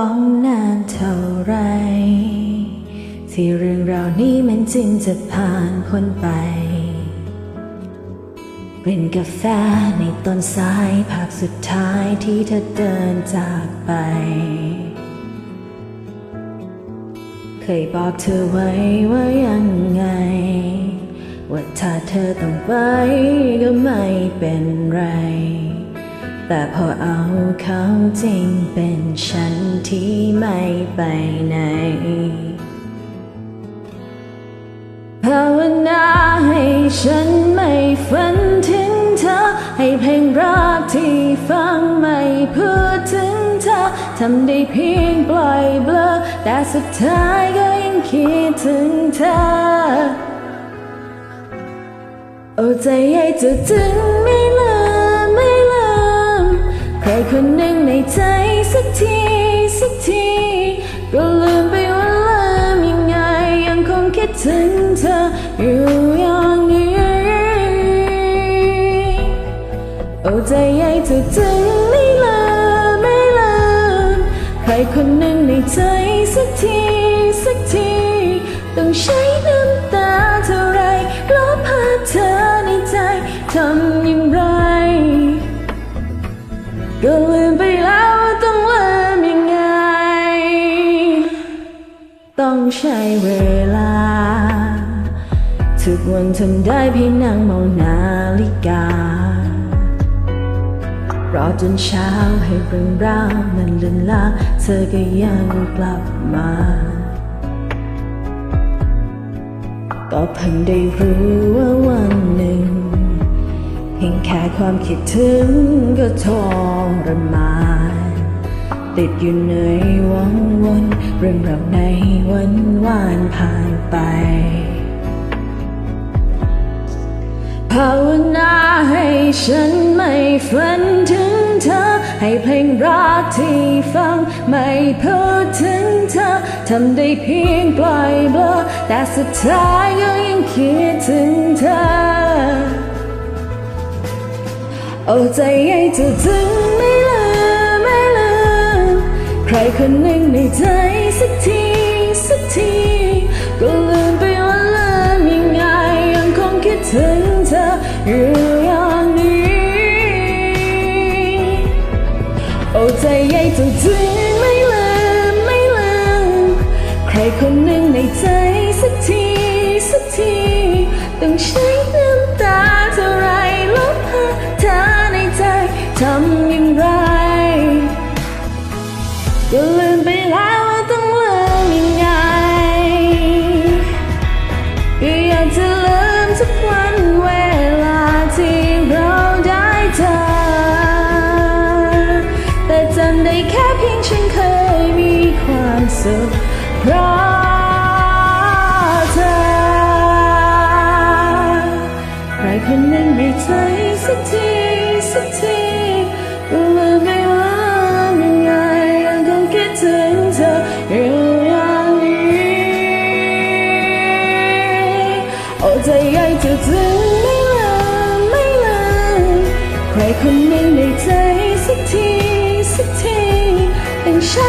ต้องนานเท่าไร ที่เรื่องราวนี้มันจึงจะผ่านพ้นไป เป็นกาแฟในต้นสายภาพสุดท้ายที่เธอเดินจากไป เคยบอกเธอไว้ว่ายังไง ว่าถ้าเธอต้องไปก็ไม่เป็นไร แต่พอเอาเขาจริงเป็นฉันที่ไม่ไปไหนภาวนาให้ฉันไม่ฝันถึงเธอ ให้เพลงรักที่ฟังไม่พูดถึงเธอ ทำได้เพียงปล่อยเบลอ แต่สุดท้ายก็ยังคิดถึงเธอ โอ้ใจใหญ่จะถึงไม่เลืม ถึงเธออยู่อย่างนี้โอ้ใจใหญ่จะถึงไม่ลืมไม่ลืมใครคนหนึ่งในใจสักทีสักที ต้องใช้น้ำตาเท่าไรลบภาพเธอในใจทำอย่างไรก็ลืมไปแล้วต้องลืมยังไง ต้องใช้เวลา ทุกวันทำได้เพียงนั่งมองนาฬิการอจนเช้าให้เรื่องราวมันเลืนลาเธอก็ยังกลับมาก็เพิ่งได้รู้ว่าวันหนึ่ง เพียงแค่ความคิดถึงก็ทรมานติดอยู่ในวังวนเรื่องราวในวันวานผ่านไป ภาวนาให้ฉันไม่ฝันถึงเธอ ให้เพลงรักที่ฟังไม่พูดถึงเธอ ทำได้เพียงปล่อยเบลอแต่สุดท้ายก็ยังคิดถึงเธอโอ้ใจใหญ่จะถึงไม่ลืมไม่ลืมใครคนหนึ่งในใจสักที ธอออย่างนี้โอ้ใจใหญ่จะถึงไม่ลืมไม่ลืมใครคนหนึ่งในใจสักทีสักทีต้องใช้น้ำตาเท่าไรลบภาเธอในใจทำอย่างไรก็ลืมไปแล้วว่าต้อง สุขเพราะเธอ ใครคนหนึ่งในใจสักทีสักทีก็ลืมไปว่ายังไงยังคงคิดถึงเธออยู่อย่างนี้โอ้ใจใหญ่จะถึงไม่ลืมไม่ลืมใครคนหนึ่งในใจสักทีสักทีต้องใช้